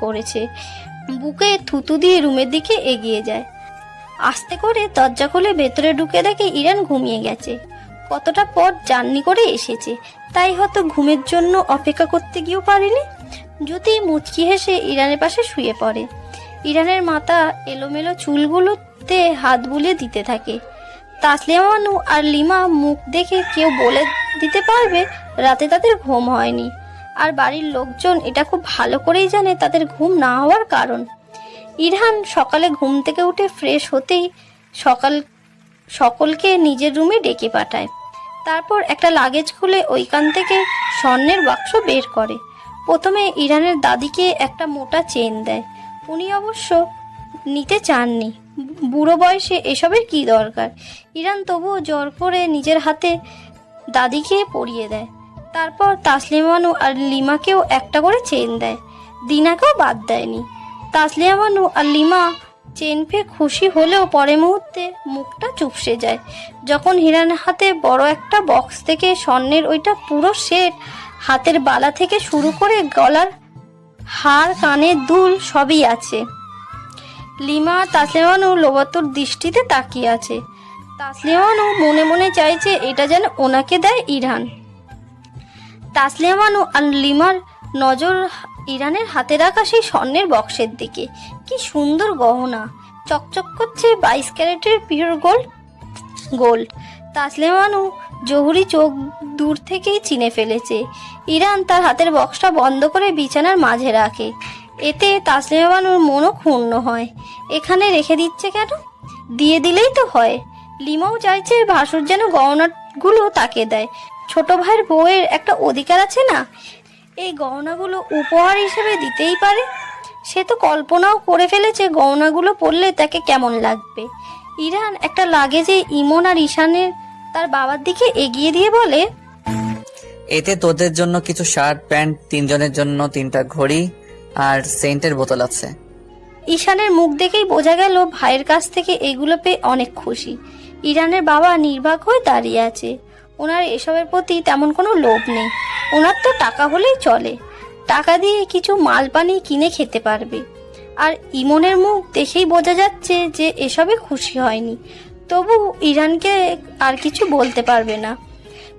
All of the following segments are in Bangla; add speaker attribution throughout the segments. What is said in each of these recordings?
Speaker 1: করেছে। বুকে থুতু দিয়ে রুমের দিকে এগিয়ে যায়। আস্তে করে দরজা খুলে ভেতরে ঢুকে দেখে ইরান ঘুমিয়ে গেছে। কতটা পথ জার্নি করে এসেছে, তাই হয়তো ঘুমের জন্য অপেক্ষা করতে গিয়েও পারেনি। যদি মুচকি হেসে ইরানের পাশে শুয়ে পড়ে। ইরানের মাথা এলোমেলো চুলগুলোতে হাত বুলিয়ে দিতে থাকে। তাসলিমা মানু আর লিমা মুখ দেখে কেউ বলে দিতে পারবে, রাতে তাদের ঘুম হয়নি। আর বাড়ির লোকজন এটা খুব ভালো করেই জানে তাদের ঘুম না হওয়ার কারণ। ইরহান সকালে ঘুম থেকে উঠে ফ্রেশ হতেই সকাল, সকলকে নিজের রুমে ডেকে পাঠায়। তারপর একটা লাগেজ খুলে ওইখান থেকে স্বর্ণের বাক্স বের করে। প্রথমে ইরানের দাদিকে একটা মোটা চেন দেয়। উনি অবশ্য নিতে চাননি। বুড়ো বয়সে এসবের কি দরকার? ইরান তবুও জ্বর করে নিজের হাতে দাদিকে পরিয়ে দেয়। তারপর তাসলিমানু আর লিমাকেও একটা করে চেন দেয়। দিনাকেও বাদ দেয়নি। তাসলিমানু আর লিমা চেন পেয়ে খুশি হলেও পরে মুহূর্তে মুখটা চুপসে যায়। যখন হিরানের হাতে বড় একটা বক্স থেকে স্বর্ণের ওইটা পুরো সেট হাতের বালা থেকে শুরু করে গলার হার, কানের দুল সবই আছে। লিমা তাসলিমানু লোবাতুর দৃষ্টিতে তাকিয়ে আছে। তাসলিমানু মনে মনে চাইছে এটা যেন ওনাকে দেয় ইরান। তাসলিমানু আর লিমার নজর ইরানের হাতে রাখা সেই স্বর্ণের বক্সের দিকে। কি সুন্দর গহনা। চকচক করছে বাইশ ক্যারেটের পিওর গোল্ড গোল্ড। তাসলিমানু জহুরি চোখ দূর থেকেই চিনে ফেলেছে। ইরান তার হাতের বক্সটা বন্ধ করে বিছানার মাঝে রাখে। এতে তাসলিমানুর মনও ক্ষুণ্ণ হয়। এখানে রেখে দিচ্ছে কেন? দিয়ে দিলেই তো হয়। লিমাও চাইছে ভাসুর যেন গহনাগুলো তাকে দেয়। ছোট ভাইয়ের বউয়ের একটা অধিকার আছে না? এই গহনাগুলো উপহার হিসেবে দিতেই পারে। সে তো কল্পনাও করে ফেলেছে গহনাগুলো পরলে তাকে কেমন লাগবে। ইরান একটা লাগেজে ইমন আর ঈশানের তার বাবার দিকে এগিয়ে দিয়ে বলে,
Speaker 2: এতে তোদের জন্য কিছু শার্ট, প্যান্ট, তিনজনের জন্য তিনটা ঘড়ি আর সেন্টের বোতল আছে।
Speaker 1: ঈশানের মুখ দেখেই বোঝা গেল, ভাইয়ের কাছ থেকে এগুলো পেয়ে অনেক খুশি। ইরানের বাবা নির্বাক হয়ে দাঁড়িয়ে আছে। ওনার এসবের প্রতি তেমন কোনো লোভ নেই। ওনার তো টাকা হলেই চলে। টাকা দিয়ে কিছু মাল পানি কিনে খেতে পারবে। আর ইমনের মুখ দেখেই বোঝা যাচ্ছে যে এসবে খুশি হয়নি। তবু ইরানকে আর কিছু বলতে পারবে না।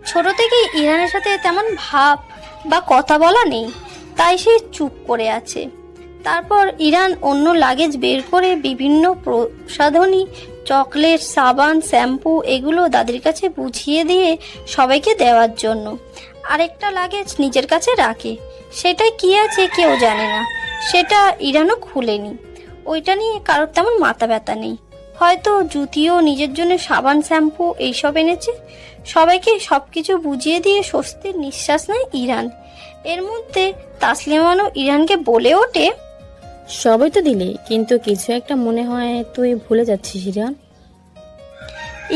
Speaker 1: ছোট থেকেই ইরানের সাথে তেমন ভাব বা কথা বলা নেই। তাই সে চুপ করে আছে। তারপর ইরান অন্য লাগেজ বের করে বিভিন্ন প্রসাধনী, চকলেট, সাবান, শ্যাম্পু এগুলো দাদির কাছে বুঝিয়ে দিয়ে সবাইকে দেওয়ার জন্য। আরেকটা লাগেজ নিজের কাছে রাখে। সেটা কি আছে কেউ জানে না। সেটা ইরানও খুলেনি। ওইটা নিয়ে কারোর তেমন মাথা ব্যথা নেই। হয়তো জুতিও নিজের জন্য সাবান শ্যাম্পু এইসব এনেছে। সবাইকে সব কিছু বুঝিয়ে দিয়ে স্বস্তির নিঃশ্বাস নেয় ইরান। এর মধ্যে তাসলিমানও ইরানকে বলে ওঠে
Speaker 3: সবই তো দিলি কিন্তু কিছু একটা মনে হয় তুই ভুলে যাচ্ছিস ইরান।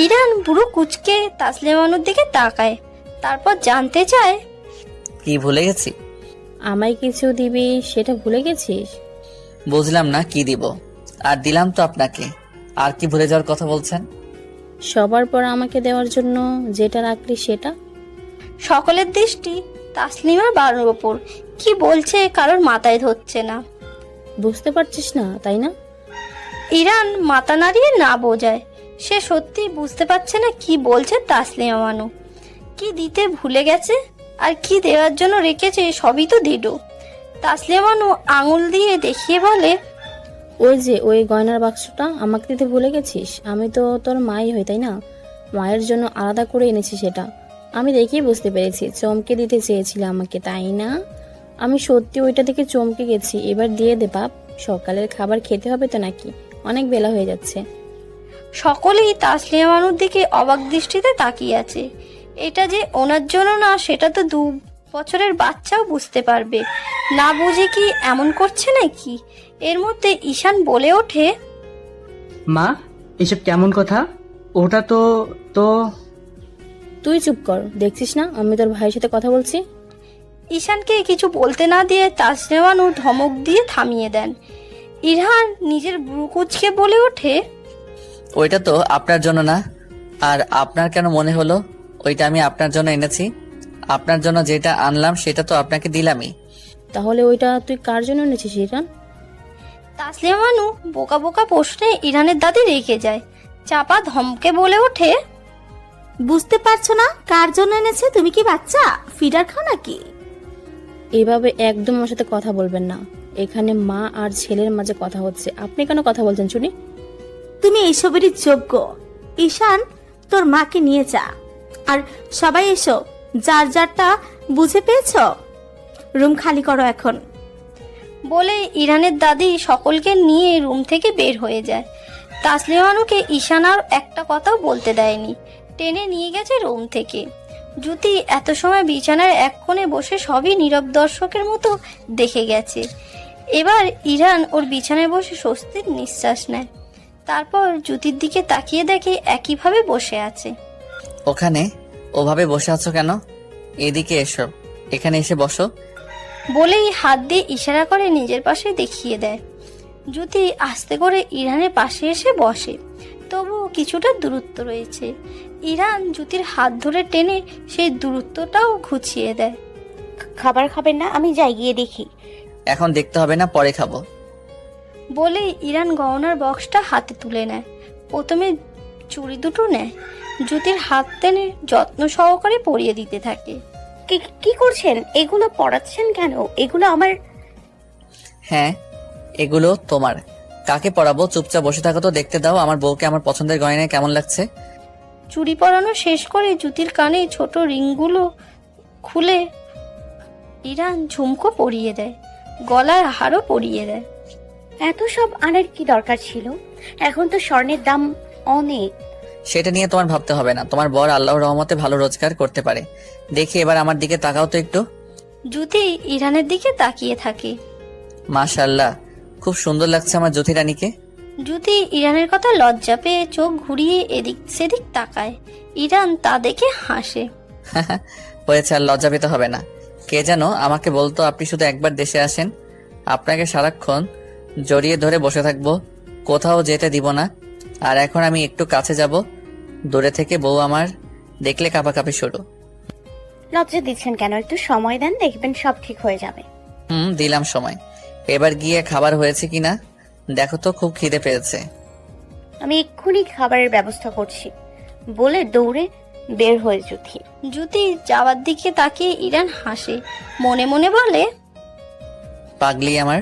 Speaker 1: ইরান বুড়ো কুচকে তাসলিমানুর দিকে তাকায় তারপর জানতে চায়
Speaker 2: কি ভুলে গেছি?
Speaker 3: আমায় কিছু দিবি সেটা ভুলে গেছিস?
Speaker 2: বুঝলাম না কি দিব আর দিলাম তো আপনাকে। আর কি ভুলে যাওয়ার কথা বলছেন?
Speaker 3: সবার পর আমাকে দেওয়ার জন্য যেটা রাখলি সেটা?
Speaker 1: সকলের দৃষ্টি তাসলিমার বাড়ির ওপর কি বলছে কারোর মাথায় ধরছে না।
Speaker 3: বুঝতে পারছিস না তাই না?
Speaker 1: ইরান মাথা নাড়িয়ে না বোঝায়। সে সত্যি বুঝতে পারছে না কি বলছে তাসলিমা মানু। কি দিতে ভুলে গেছে আর কি দেওয়ার জন্য রেখেছে সবই তো দিল তাসলিমা মানু আঙুল দিয়ে দেখিয়ে বলে
Speaker 3: ওই যে, ওই গয়নার বাক্সটা আমাকে দিতে ভুলে গেছিস? আমি তো তোর মাই হই, তাই না? মায়ের জন্য আলাদা করে এনেছি সেটা। আমি দেখেই বুঝতে পেরেছি, চমকে দিতে চেয়েছিলে আমাকে, তাই না? আমি সত্যি ওইটা থেকে চমকে গেছি। এবার দিয়ে দে বাপ, সকালের খাবার খেতে হবে তো নাকি? অনেক বেলা হয়ে যাচ্ছে।
Speaker 1: সকলেই তাসলিমা মানুর দিকে অবাক দৃষ্টিতে তাকিয়ে আছে। এটা যে ওনার জন্য না, সেটা তো দু বছরের বাচ্চাও বুঝতে পারবে। না বুঝে কি এমন করছে নাকি? এর মধ্যে ঈশান বলে ওঠে
Speaker 4: মা এসব কেমন কথা? ওটা তো তো
Speaker 3: তুই চুপ কর দেখছিস না? আমি তোর ভাইয়ের সাথে কথা বলছি।
Speaker 1: ঈশানকে কিছু বলতে না দিয়ে তাসলেমানু ধমক দিয়ে থামিয়ে দেন। ইরহান নিজের ব্রুকুচকে বলে ওঠে
Speaker 2: ওইটা তো আপনার জন্য না। আর আপনার কেন মনে হলো? ওইটা আমি আপনার জন্য এনেছি। আপনার জন্য যেটা আনলাম সেটা তো আপনাকে দিলামই।
Speaker 3: তাহলে ওইটা তুই কার জন্য এনেছিস ইরান
Speaker 1: তাসলিমা মানু বোকা বোকা প্রশ্নে ইরানের দাদি রেখে যায়। চাপা ধমকে বলে ওঠে
Speaker 5: বুঝতে পারছ না কার জন্য এনেছে? তুমি কি বাচ্চা? ফিডার খাও নাকি?
Speaker 3: এভাবে একদম আমার সাথে কথা বলবেন না। এখানে মা আর ছেলের মাঝে কথা হচ্ছে। আপনি কেন কথা বলছেন শুনি?
Speaker 5: তুমি এইসবেরই যোগ্য। ঈশান তোর মাকে নিয়ে যা। আর সবাই এসো যার যারটা বুঝে পেয়েছ? রুম খালি করো এখন।
Speaker 1: বলে ইরানের দাদি সকলকে নিয়ে রুম থেকে বের হয়ে যায়। তাসলিমানুকে ঈশানার একটা কথাও বলতে দেয়নি। টেনে নিয়ে গেছে রুম থেকে। জুতি এত সময় বিছানার এক কোণে বসে সবই নীরব দর্শকের মতো দেখে গেছে। এবার ইরান ওর বিছানায় বসে স্বস্তির নিঃশ্বাস নেয়। তারপর জুতির দিকে তাকিয়ে দেখে একইভাবে বসে আছে।
Speaker 2: ওখানে? ওভাবে বসে আছো কেন? এদিকে এসো। এখানে এসে বসো।
Speaker 1: বলেই হাত দিয়ে ইশারা করে নিজের পাশে দেখিয়ে দেয়। জ্যোতি আস্তে করে ইরানের পাশে এসে বসে। তবুও কিছুটা দূরত্ব রয়েছে। ইরান জ্যোতির হাত ধরে টেনে সেই দূরত্বটাও ঘুচিয়ে দেয়।
Speaker 6: খাবার খাবেন না আমি যাই গিয়ে দেখি।
Speaker 2: এখন দেখতে হবে না পরে খাব।
Speaker 1: বলে ইরান গহনার বক্সটা হাতে তুলে নেয়। প্রথমে চুড়ি দুটো নেয়। জ্যোতির হাত টেনে যত্ন সহকারে পরিয়ে দিতে থাকে।
Speaker 6: কি কি করছেন? এগুলো পড়াচ্ছেন কেন? এগুলো আমার
Speaker 2: হ্যাঁ এগুলো তোমার। কাকে পড়াবো? চুপচাপ বসে থাকো তো দেখতে দাও। আমার বউকে আমার পছন্দের গয়নায় কেমন লাগছে?
Speaker 1: চুড়ি পরানো শেষ করে জুতির কানে ছোট রিংগুলো খুলে ইরান ঝুমকো পরিয়ে দেয় গলার হারও পরিয়ে দেয়।
Speaker 6: এত সব আনার কি দরকার ছিল? এখন তো স্বর্ণের দাম অনেক।
Speaker 2: সেটা নিয়ে তোমার ভাবতে হবে না। তোমার বর আল্লাহর রহমতে ভালো রোজগার করতে পারে। দেখি এবার আমার দিকে তাকাও তো একটু।
Speaker 1: জুতি ইরানের দিকে তাকিয়ে থাকে।
Speaker 2: মাশাল্লাহ খুব সুন্দর লাগছে আমার জ্যোতি রানীকে।
Speaker 1: জুতি ইরানের কথা লজ্জা পেয়ে চোখ ঘুরিয়ে এদিক সেদিক তাকায়। ইরান তা দেখে হাসে।
Speaker 2: হয়েছে আর লজ্জা পেতে হবে না। কে যেন আমাকে বলতো আপনি শুধু একবার দেশে আসেন। আপনাকে সারাক্ষণ জড়িয়ে ধরে বসে থাকব। কোথাও যেতে দিব না। আর এখন আমি একটু কাছে যাব। দূরে থেকে বউ আমার দেখলে কাঁপাকাঁপি শুরু।
Speaker 6: লজ্জা দিচ্ছেন কেন? একটু সময় দেন দেখবেন সব ঠিক হয়ে যাবে।
Speaker 2: হুম দিলাম সময়। এবার গিয়ে খাবার হয়েছে কিনা? দেখো তো খুব খিদে পেয়েছে।
Speaker 6: আমি এক্ষুনি খাবারের ব্যবস্থা করছি। বলে দৌড়ে বের হয়ে জুথি।
Speaker 1: জুতি যাওয়ার দিকে তাকিয়ে ইরান হাসে। মনে মনে বলে
Speaker 2: পাগলি আমার।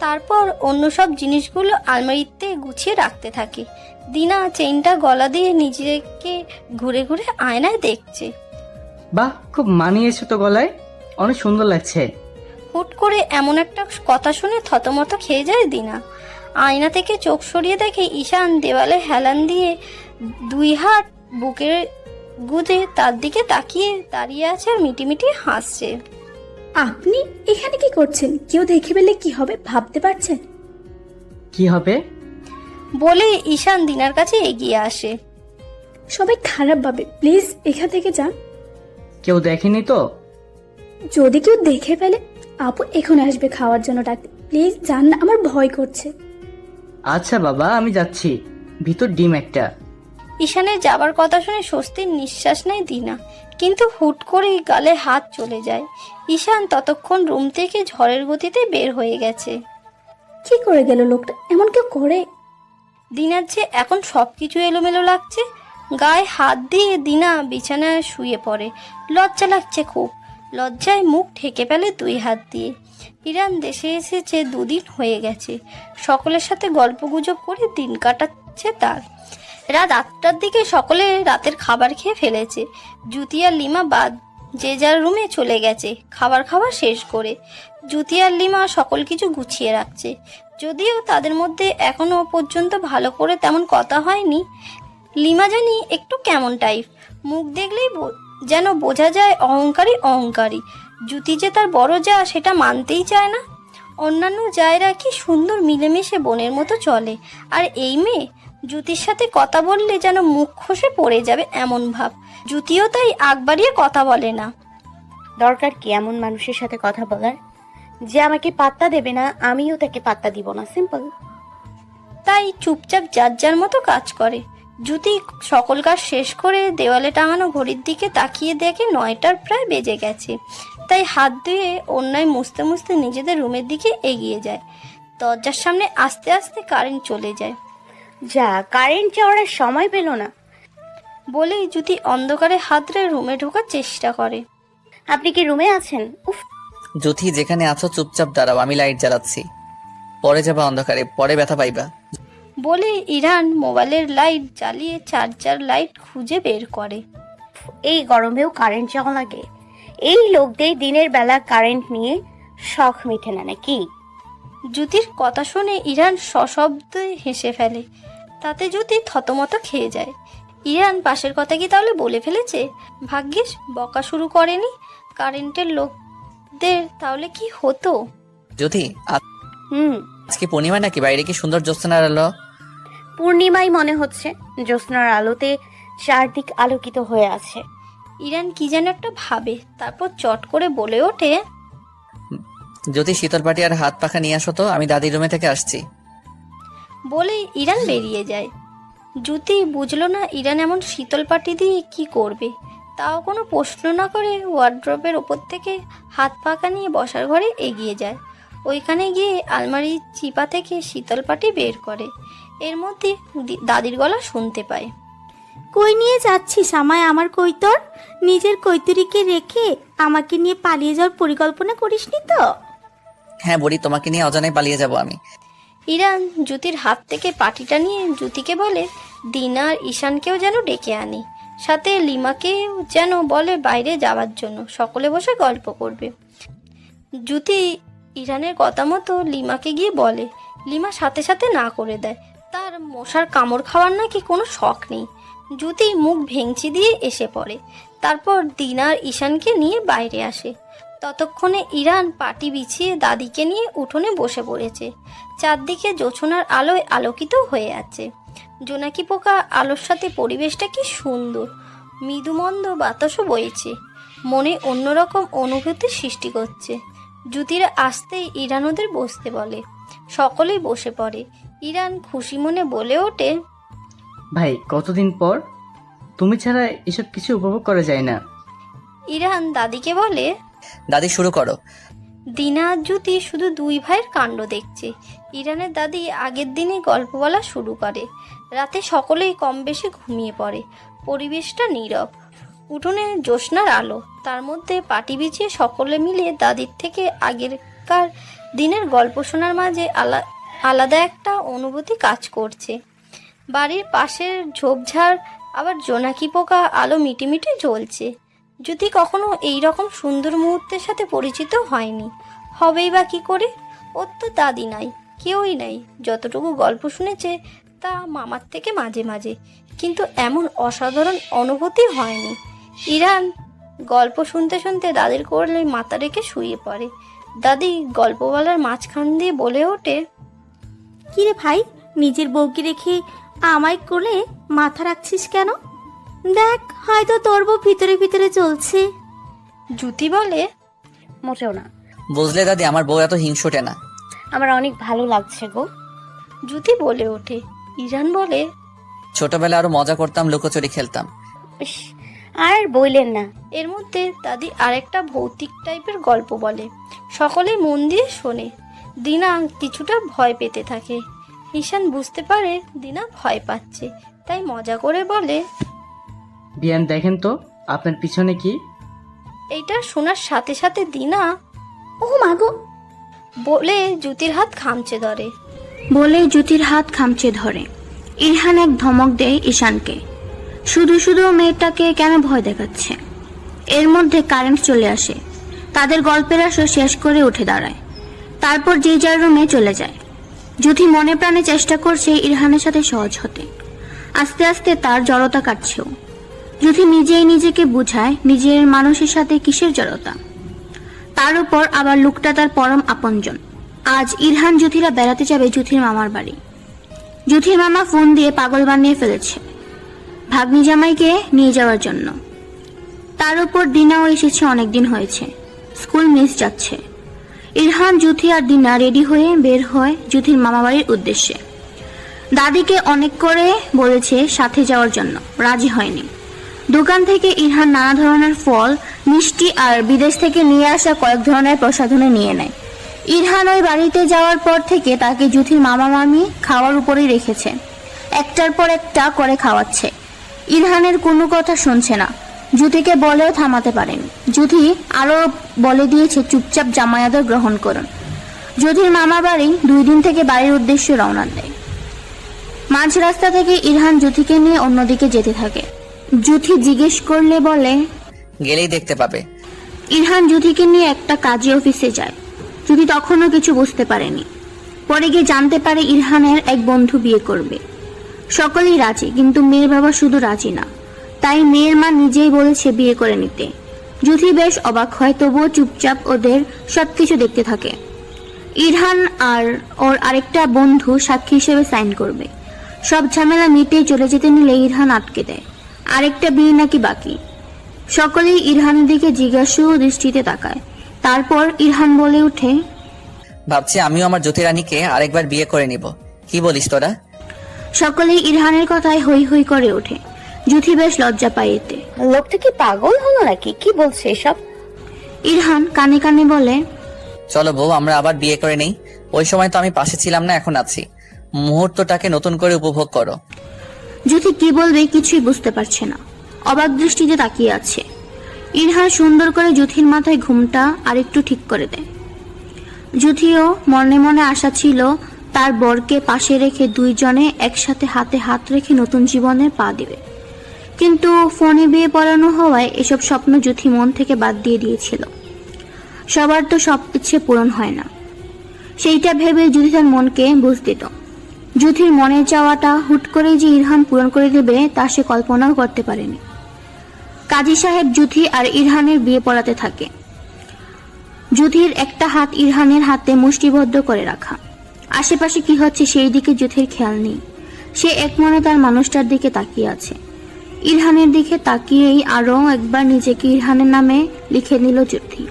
Speaker 1: তারপর অন্য সব জিনিসগুলো আলমারিতে গুছিয়ে রাখতে থাকে। দিনা চেইনটা গলা দিয়ে নিজেকে ঘুরে ঘুরে আয়নায় দেখছে।
Speaker 4: বাহ খুব মানিয়েছে তো গলায়। অনেক সুন্দর লাগছে।
Speaker 1: হুট করে এমন একটা কথা শুনে থতমত খেয়ে যায় দিনা। আয়না থেকে চোখ সরিয়ে দেখে ঈশান দেওয়ালে হেলান দিয়ে দুই হাত বুকের গুদে তার দিকে তাকিয়ে দাঁড়িয়ে আছে আর মিটিমিটি হাসছে।
Speaker 7: আপনি এখানে কি করছেন? কেউ দেখে পেলে কি হবে? ভাবতে পারছেন?
Speaker 4: কি হবে?
Speaker 1: বলে ঈশান দিনার কাছে এগিয়ে আসে।
Speaker 7: সবাই খারাপ ভাবে প্লিজ এখান থেকে যান।
Speaker 4: কেউ দেখেনি তো?
Speaker 7: যদি কেউ দেখে ফেলে আপু এখন আসবে খাওয়ার জন্য ডাকতে। প্লিজ যান না আমার ভয় করছে।
Speaker 4: আচ্ছা বাবা আমি যাচ্ছি। ভিতর ডিম একটা।
Speaker 1: ঈশানের যাবার কথা শুনে স্বস্তির নিঃশ্বাস নেয় দিনা কিন্তু হুট করেই গালে হাত চলে যায়। ঈশান ততক্ষণ রুম থেকে ঝড়ের গতিতে বের হয়ে গেছে।
Speaker 7: কি করে গেল লোকটা? এমন কেউ করে?
Speaker 1: দিনার যে এখন সব কিছু এলোমেলো লাগছে, গায়ে হাত দিয়ে দিনা বিছানায় শুয়ে পড়ে। লজ্জা লাগছে খুব। লজ্জায় মুখ ঢেকে ফেলে দুই হাত দিয়ে। ইরান দেশে এসেছে, দুদিন হয়ে গেছে। সকলের সাথে গল্পগুজব করে দিন কাটাচ্ছে তার। রাত আটটার দিকে সকলে রাতের খাবার খেয়ে ফেলেছে। জুতি আর লিমা, বাদ যে যার রুমে চলে গেছে, খাবার খাওয়া শেষ করে। জুতি আর লিমা সকল কিছু গুছিয়ে রাখছে। যদিও তাদের মধ্যে এখনও পর্যন্ত ভালো করে তেমন কথা হয়নি। লিমা জানি একটু কেমন টাইপ মুখ দেখলেই যেন বোঝা যায় অহংকারী অহংকারী। জুতি যে তার বড় যা, সেটা মানতেই চায় না। অন্যান্য জায়রা কি সুন্দর মিলেমিশে বোনের মতো চলে। আর এই মেয়ে জুতির সাথে কথা বললে যেন মুখ খসে পড়ে যাবে এমন ভাব। জুতিও তাই আগ বাড়িয়ে কথা বলে না।
Speaker 6: দরকার কি এমন মানুষের সাথে কথা বলার? যে আমাকে পাত্তা দেবে না আমিও তাকে পাত্তা দিব না সিম্পল
Speaker 1: তাই চুপচাপ যার যার মতো কাজ করে। জ্যোতি সকল কাজ শেষ করে দেওয়ালে টাঙানো ঘড়ির দিকে তাকিয়ে দেখে নয়টার প্রায় বেজে গেছে। তাই হাত ধুয়ে অন্যায় মুছতে মুছতে নিজেদের রুমের দিকে এগিয়ে যায়। দরজার সামনে আস্তে আস্তে কারেন্ট চলে যায়।
Speaker 6: যা কারেন্ট যাওয়ার সময় পেল না।
Speaker 1: বলেই জ্যোতি অন্ধকারে হাত ধরে রুমে ঢোকার চেষ্টা করে।
Speaker 6: আপনি কি রুমে আছেন? উফ।
Speaker 2: জ্যোতি যেখানে আছো চুপচাপ দাঁড়াও আমি লাইট জ্বালাচ্ছি। পরে যাবা অন্ধকারে পরে ব্যথা পাইবা।
Speaker 1: বলে ইরান মোবাইলের লাইট জ্বালিয়ে চার্জার লাইট খুঁজে বের করে।
Speaker 6: এই গরমেও কারেন্ট যাওয়া লাগে। এই লোকদের দিনের বেলা কারেন্ট নিয়ে শখ মিটে না নাকি?
Speaker 1: জ্যোতির কথা শুনে ইরান সশব্দে হেসে ফেলে। তাতে জ্যোতি থতমত খেয়ে যায়। ইরান পাশের কথা কি তাহলে বলে ফেলেছে? ভাগ্যিস বকা শুরু করেনি। কারেন্টের লোকদের তাহলে কি হতো?
Speaker 2: জ্যোতি আ-
Speaker 6: হুম।
Speaker 2: আজকে পূর্ণিমা নাকি বাইরে কি সুন্দর জ্যোৎস্নার আলো?
Speaker 6: পূর্ণিমাই মনে হচ্ছে জ্যোৎস্নার আলোতে চারদিক আলোকিত হয়ে আছে।
Speaker 1: ইরান কি যেন একটা ভাবে তারপর চট করে বলে ওঠে।
Speaker 2: জ্যোতি শীতল পাটি আর হাত পাখা নিয়ে আসো তো আমি দাদির রুমে থেকে আসছি।
Speaker 1: বলে ইরান বেরিয়ে যায়। জ্যোতি বুঝলো না ইরান এমন শীতল পাটি দিয়ে কি করবে। তাও কোনো প্রশ্ন না করে ওয়ার্ড্রপের ওপর থেকে হাত পাকা নিয়ে বসার ঘরে এগিয়ে যায়। ওইখানে গিয়ে আলমারির চিপা থেকে শীতল পাটি বের করে। এর মধ্যে দি- দাদির গলা শুনতে পায়।
Speaker 5: কই নিয়ে যাচ্ছিস আমায় আমার কৈতর? নিজের কৈতরীকে রেখে আমাকে নিয়ে পালিয়ে যাওয়ার পরিকল্পনা করিসনি তো?
Speaker 2: হ্যাঁ বলি তোমাকে নিয়ে অজানায় পালিয়ে যাব আমি।
Speaker 1: ইরান জ্যোতির হাত থেকে পাটিটা নিয়ে জ্যোতিকে বলে, দিনা আর ঈশানকেও যেন ডেকে আনি। সাথে লিমাকেও যেন বলে বাইরে যাওয়ার জন্য। সকলে বসে গল্প করবে। জ্যোতি ইরানের কথা মতো লিমাকে গিয়ে বলে, লিমা সাথে সাথে না করে দেয়। তার মশার কামড় খাওয়ার নাকি কোনো শখ নেই। জ্যোতি মুখ ভেঙচি দিয়ে এসে পড়ে। তারপর দিনার ঈশানকে নিয়ে বাইরে আসে। ততক্ষণে ইরান পাটি বিছিয়ে দাদিকে নিয়ে উঠোনে বসে পড়েছে। চারদিকে জোছনার আলোয় আলোকিত হয়ে আছে। জোনাকি পোকা আলোর সাথে পরিবেশটা কি সুন্দর। মৃদুমন্দ বাতাসও বইছে। মনে অন্যরকম অনুভূতি সৃষ্টি করছে। জুতিরা আসতেই ইরান ওদের বসতে বলে। সকলেই বসে পড়ে। ইরান খুশি মনে বলে ওঠে
Speaker 4: ভাই কতদিন পর? তুমি ছাড়া এসব কিছু উপভোগ করা যায় না।
Speaker 1: ইরান দাদিকে বলে
Speaker 2: দাদি শুরু করো।
Speaker 1: দিনা জ্যোতি শুধু দুই ভাইয়ের কাণ্ড দেখছে। ইরানের দাদি আগের দিনে গল্প বলা শুরু করে। রাতে সকলেই কম বেশি ঘুমিয়ে পড়ে। পরিবেশটা নীরব। উঠোনে জ্যোৎস্নার আলো। তার মধ্যে পাটি বিছিয়ে সকলে মিলে দাদির থেকে আগেরকার দিনের গল্প শোনার মাঝে আলা, আলাদা একটা অনুভূতি কাজ করছে। বাড়ির পাশের ঝোপঝাড়, আবার জোনাকি পোকা আলো মিটিমিটি জ্বলছে। যদি কখনো এই রকম সুন্দর মুহূর্তের সাথে পরিচিত হয়নি, হবেই বা কি করে? ওর তো দাদি নাই, কেউই নাই। যতটুকু গল্প শুনেছে, তা মামার থেকে মাঝে মাঝে। কিন্তু এমন অসাধারণ অনুভূতি হয়নি। ইরান, গল্প শুনতে শুনতে দাদির করলে মাথা রেখে শুয়ে পড়ে। দাদি গল্প বলার মাঝখান দিয়ে বলে ওঠে,
Speaker 5: কিরে ভাই, নিজের বউকে রেখে আমায় কোলে মাথা রাখছিস কেন? দেখ হয়তো তোর বউ ভিতরে ভিতরে চলছে।
Speaker 1: জুতি বলে
Speaker 6: মোটেও না।
Speaker 2: বুঝলে দাদি আমার বউ এত হিংসুটে না।
Speaker 6: আমার অনেক ভালো লাগছে গো।
Speaker 1: জুতি বলে ওঠে ইরান বলে
Speaker 2: ছোটবেলা আরও মজা করতাম লুকোচুরি খেলতাম।
Speaker 6: ইস, আর বইলেন না।
Speaker 1: এর মধ্যে দাদি আরেকটা ভৌতিক টাইপের গল্প বলে সকলে মন দিয়ে শোনে। দিনা কিছুটা ভয় পেতে থাকে। ঈশান বুঝতে পারে দিনা ভয় পাচ্ছে তাই মজা করে বলে
Speaker 4: বিয়ান দেখেন তো আপনার পিছনে কি?
Speaker 1: এইটা শোনার সাথে সাথে দিনা
Speaker 7: ও মা গো।
Speaker 1: বলে জুতির হাত খামচে ধরে।
Speaker 8: বলে জ্যোতির হাত খামচে ধরে। ইরহান এক ধমক দেয় ঈশানকে। শুধু শুধু মেয়েটাকে কেন ভয় দেখাচ্ছে? এর মধ্যে কারেন্ট চলে আসে। তাদের গল্পের আসর শেষ করে উঠে দাঁড়ায়। তারপর যে যার রুমে চলে যায়। জ্যোতি মনে প্রাণে চেষ্টা করছে ইরহানের সাথে সহজ হতে। আস্তে আস্তে তার জড়তা কাটছেও। জ্যোতি নিজেই নিজেকে বুঝায়, নিজের মানুষের সাথে কিসের জড়তা? তার উপর আবার লোকটা তার পরম আপনজন। আজ ইরহান জ্যোতিরা বেড়াতে যাবে জ্যোতির মামার বাড়ি। জ্যোতির মামা ফোন দিয়ে পাগল বানিয়ে ফেলেছে ভাগ্নি জামাইকে নিয়ে যাওয়ার জন্য। তার উপর দিনাও এসেছে, অনেকদিন হয়েছে। স্কুল মিস যাচ্ছে। ইরহান, জ্যোতি আর দিনা রেডি হয়ে বের হয় জ্যোতির মামা বাড়ির উদ্দেশ্যে। দাদিকে অনেক করে বলেছে সাথে যাওয়ার জন্য। রাজি হয়নি। দোকান থেকে ইরহান নানা ধরনের ফল, মিষ্টি আর বিদেশ থেকে নিয়ে আসা কয়েক ধরনের প্রসাধনে নিয়ে নেয়। ইরহান ওই বাড়িতে যাওয়ার পর থেকে তাকে জুথির মামা মামি খাওয়ার উপরেই রেখেছে। একটার পর একটা করে খাওয়াচ্ছে। ইরহানের কোনো কথা শুনছে না। জুথিকে বলেও থামাতে পারেনি। জুথি আরও বলে দিয়েছে, চুপচাপ জামায়াদের গ্রহণ করুন। জুথির মামা বাড়ি দুই দিন থেকে বাড়ির উদ্দেশ্যে রওনা দেয়। মাঝ রাস্তা থেকে ইরহান জুথিকে নিয়ে অন্যদিকে যেতে থাকে। জুথি জিজ্ঞেস করলে বলে
Speaker 2: গেলেই দেখতে পাবে।
Speaker 8: ইরহান জুথিকে নিয়ে একটা কাজী অফিসে যায়। জুথি তখনও কিছু বুঝতে পারেনি। পরে গিয়ে জানতে পারে ইরহানের এক বন্ধু বিয়ে করবে। সকলেই রাজি কিন্তু মেয়ের বাবা শুধু রাজি না। তাই মেয়ের মা নিজেই বলেছে বিয়ে করে নিতে। জুথি বেশ অবাক হয় তবুও চুপচাপ ওদের সবকিছু দেখতে থাকে। ইরহান আর ওর আরেকটা বন্ধু সাক্ষী হিসেবে সাইন করবে। সব ঝামেলা মিটে চলে যেতে নিলে ইরহান আটকে দেয়। আরেকটা বিয়ে নাকি বাকি? সকলেই ইরহানের দিকে জিজ্ঞাসু দৃষ্টিতে তাকায়। তারপর ইরহান বলে ওঠে
Speaker 2: ভাবছি আমিও আমার জ্যোতিরানীকে আরেকবার বিয়ে করে নিব। কি বলিস তোরা?
Speaker 8: সকলেই ইরহানের কথায় হই হই করে ওঠে। জুথি বেশ লজ্জা পায় এতে।
Speaker 6: লোকটা কি পাগল হলো নাকি? কি বলছে এসব?
Speaker 8: ইরহান কানে কানে বলে
Speaker 2: চলো বউ আমরা আবার বিয়ে করে নেই। ওই সময় তো আমি পাশে ছিলাম না এখন আছি। মুহূর্তটাকে নতুন করে উপভোগ করো।
Speaker 8: জুথি কি বলবে কিছুই বুঝতে পারছে না। অবাক দৃষ্টিতে তাকিয়ে আছে। ইরহান সুন্দর করে জুথির মাথায় ঘুমটা আরেকটু ঠিক করে দেয়। জুথিও মনে মনে আশা ছিল তার বরকে পাশে রেখে দুইজনে একসাথে হাতে হাত রেখে নতুন জীবনে পা দিবে। কিন্তু ফোনে বিয়ে পড়ানো হওয়ায় এসব স্বপ্ন জুথি মন থেকে বাদ দিয়ে দিয়েছিল। সবার তো সব ইচ্ছে পূরণ হয় না। সেইটা ভেবে জুথি তার মনকে বুঝ দিত। জুথির মনের চাওয়াটা হুট করে যে ইরহান পূরণ করে দেবে, তা সে কল্পনাও করতে পারেনি। কাজী সাহেব জুথি আর ইরহানের বিয়ে পড়াতে থাকে। জুথির একটা হাত ইরহানের হাতে মুষ্টিবদ্ধ করে রাখা। আশেপাশে কি হচ্ছে সেই দিকে জুথির খেয়াল নেই। সে এক মনে তার মানুষটার দিকে তাকিয়ে আছে। ইরহানের দিকে তাকিয়েই আরও একবার নিজেকে ইরহানের নামে লিখে নিল জুথি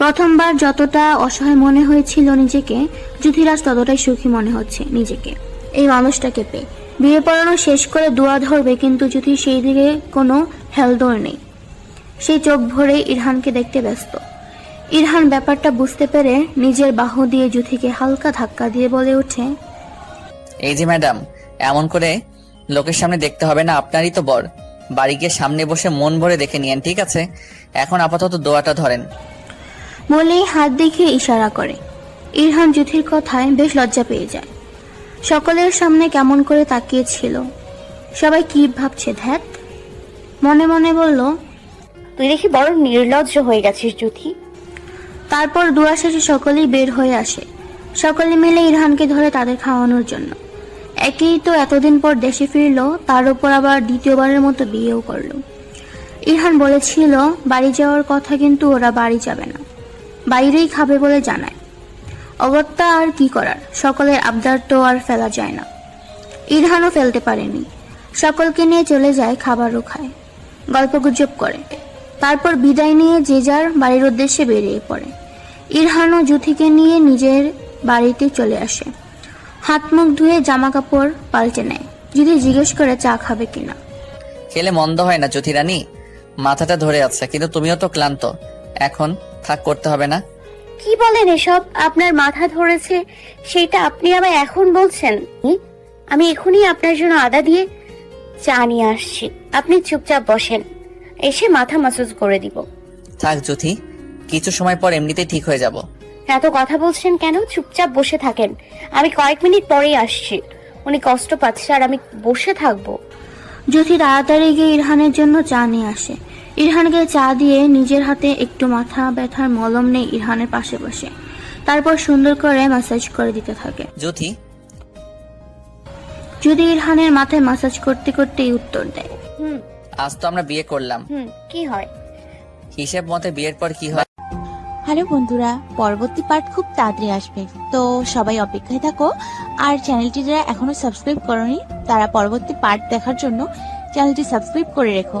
Speaker 8: প্রথমবার যতটা অসহায় মনে হয়েছিল নিজেকে, যুধিরাজ ততটাই সুখী মনে হচ্ছে নিজেকে। এই মানুষটাকে পেয়ে বিয়ে পড়ানো শেষ করে দোয়া ধরবে, কিন্তু জ্যোতি সেই দিকে কোনো হেলদোর নেই। সেই চোখ ভরে ইরহানকে দেখতে ব্যস্ত। ইরহান ব্যাপারটা বুঝতে পেরে নিজের বাহু দিয়ে জুথিকে হালকা ধাক্কা দিয়ে বলে ওঠে,
Speaker 2: এই যে ম্যাডাম, এমন করে লোকের সামনে দেখতে হবে না, আপনারই তো বর। বাড়ি গিয়ে সামনে বসে মন ভরে দেখে নিয়েন, ঠিক আছে? এখন আপাতত দোয়াটা ধরেন।
Speaker 8: বলেই হাত দেখিয়ে ইশারা করে। ইরহান জুথির কথায় বেশ লজ্জা পেয়ে যায়। সকলের সামনে কেমন করে তাকিয়েছিল। সবাই কি ভাবছে ধ্যাত মনে মনে বলল
Speaker 6: তুই দেখি বড় নির্লজ্জ হয়ে গেছিস জুথি।
Speaker 8: তারপর দুয়া শেষে সকলেই বের হয়ে আসে। সকলে মিলে ইরহানকে ধরে তাদের খাওয়ানোর জন্য। একেই তো এতদিন পর দেশে ফিরলো তার উপর আবার দ্বিতীয়বারের মতো বিয়েও করল। ইরহান বলেছিল বাড়ি যাওয়ার কথা কিন্তু ওরা বাড়ি যাবে না। বাইরেই খাবে বলে জানায়। অগত্যা আর কি করার? সকলের আবদার তো আর ফেলা যায় না। ইরহানও ফেলতে পারেনি। সকলকে নিয়ে চলে যায় খাবারও খায়। গল্পগুজব করে। তারপর বিদায় নিয়ে যে যার বাড়ির উদ্দেশ্যে বেরিয়ে পড়ে। ইরহানও জুথিকে নিয়ে নিজের বাড়িতে চলে আসে। হাত মুখ ধুয়ে জামা কাপড় পাল্টে নেয়। যদি জিজ্ঞেস করে চা খাবে কিনা।
Speaker 2: খেলে মন্দ হয় না জ্যোতিরানী মাথাটা ধরে আছে, কিন্তু তুমিও তো ক্লান্ত। এখন থাক করতে হবে না।
Speaker 6: কি বলেন এসব? আপনার মাথা ধরেছে সেটা আপনি আমায় এখন বলছেন? আমি এখনই আপনার জন্য আদা দিয়ে চা নিয়ে আসছি। আপনি চুপচাপ বসেন। এসে মাথা মাসাজ করে দিব।
Speaker 2: থাক জ্যোতি কিছু সময় পর এমনিতেই ঠিক হয়ে যাব।
Speaker 6: এত কথা বলছেন কেন? চুপচাপ বসে থাকেন। আমি কয়েক মিনিট পরেই আসছি। উনি কষ্ট পাচ্ছে আর আমি বসে থাকব।
Speaker 8: জ্যোতি তাড়াতাড়ি গিয়ে ইরহানের জন্য চা নিয়ে আসে। ইরহানকে চা দিয়ে নিজের হাতে একটু মাথা ব্যথার মলম নেই ইরহানের পাশে বসে। তারপর সুন্দর করে ম্যাসাজ করে দিতে থাকে।
Speaker 2: জ্যোতি?
Speaker 8: যদি ইরহানের মাথায় ম্যাসাজ করতে করতেই উত্তর দেয়।
Speaker 6: হুম।
Speaker 2: আজ তো আমরা বিয়ে করলাম।
Speaker 6: হুম কি হয়?
Speaker 2: হিসেব মতে বিয়ের পর কি হয়?
Speaker 9: হ্যালো বন্ধুরা পরবর্তী পার্ট খুব তাড়াতাড়ি আসবে। তো সবাই অপেক্ষায় থাকো। আর চ্যানেলটি যারা এখনও সাবস্ক্রাইব করনি তারা পরবর্তী পার্ট দেখার জন্য চ্যানেলটি সাবস্ক্রাইব করে রেখো।